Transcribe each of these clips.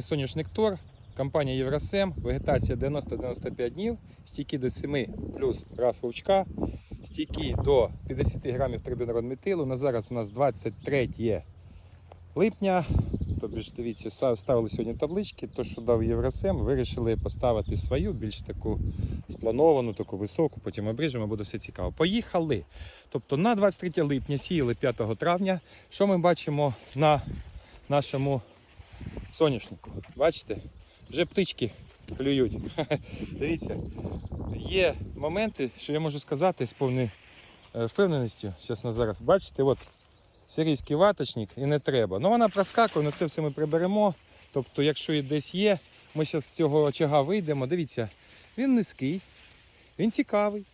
Соняшник Тор, компанія Євросем, вегетація 90-95 днів, стійки до 7 плюс раз вовчка, стійки до 50 грамів трибінрон метилу. На зараз у нас 23 липня. Тобто дивіться, ставили сьогодні таблички, то що дав Євросем, вирішили поставити свою, більш таку сплановану, таку високу, потім обріжемо, буде все цікаво. Поїхали. Тобто на 23 липня сіяли 5 травня. Що ми бачимо на нашому соняшнику. Бачите? Вже птички клюють. Дивіться, є моменти, що я можу сказати з повною е, впевненістю, зараз зараз. Бачите, от сирійський ваточник і не треба. Ну вона проскакує, але це все ми приберемо. Тобто, якщо і десь є, ми зараз з цього очага вийдемо. Дивіться, він низький, він цікавий.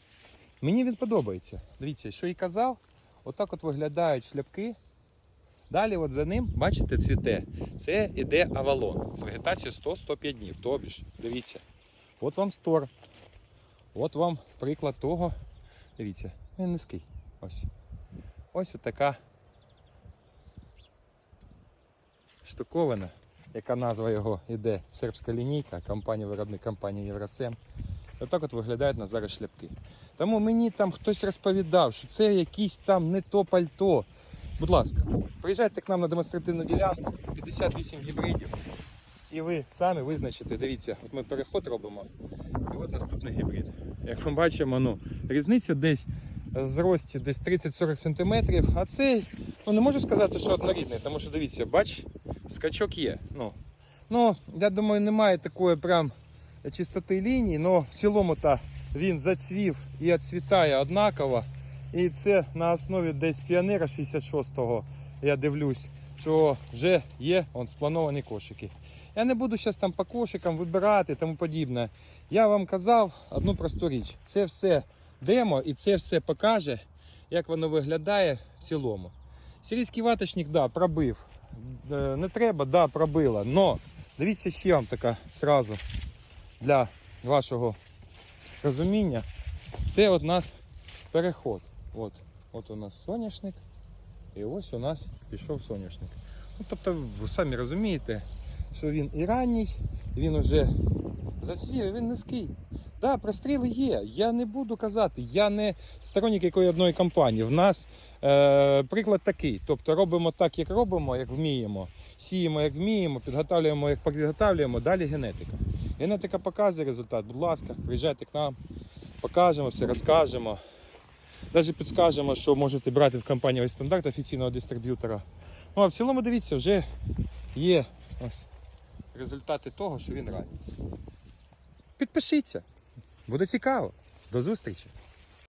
Мені він подобається. Дивіться, що і казав, отак от виглядають шляпки. Далі от за ним, бачите, цвіте. Це іде авалон з вегетацією 100-105 днів. Тобі ж, дивіться. От вам стор. От вам приклад того. Дивіться, він низький. Ось. Ось така штуковина, яка назва його іде сербська лінійка, компанія виробник компанія Євросем. Отак от виглядають на зараз шляпки. Тому мені там хтось розповідав, що це якийсь там не то пальто. Будь ласка, приїжджайте к нам на демонстративну ділянку, 58 гібридів. І ви самі визначите, дивіться, от ми переход робимо. І от наступний гібрид. Як ми бачимо, ну, різниця десь зрості десь 30-40 см, а цей, ну не можу сказати, що однорідний, тому що дивіться, бач, скачок є. Ну, ну я думаю, немає такої прям чистоти лінії, але в цілому та він зацвів і відцвітає однаково. І це на основі десь піонера 66-го, я дивлюсь, що вже є он, сплановані кошики. Я не буду зараз там по кошикам вибирати і тому подібне. Я вам казав одну просту річ. Це все демо і це все покаже, як воно виглядає в цілому. Сирійський ваточник, да, пробив. Е, Не треба, да, пробила. Но дивіться ще вам така сразу для вашого розуміння. Це от нас переход. От, от у нас соняшник. І ось у нас пішов соняшник. Ну, тобто, ви самі розумієте, що він і ранній, він вже зацвів, він низький. Да, простріли є. Я не буду казати, я не сторонник якої одної компанії. В нас е, приклад такий. Тобто робимо так, як робимо, як вміємо, сіємо, як вміємо, підготовлюємо, як підготовлюємо, далі генетика. Генетика показує результат. Будь ласка, приїжджайте к нам, покажемо все, розкажемо. Навіть підскажемо, що можете брати в компанії ось стандарт офіційного дистриб'ютора. Ну а в цілому дивіться, вже є ось результати того, що він радить. Підпишіться. Буде цікаво. До зустрічі!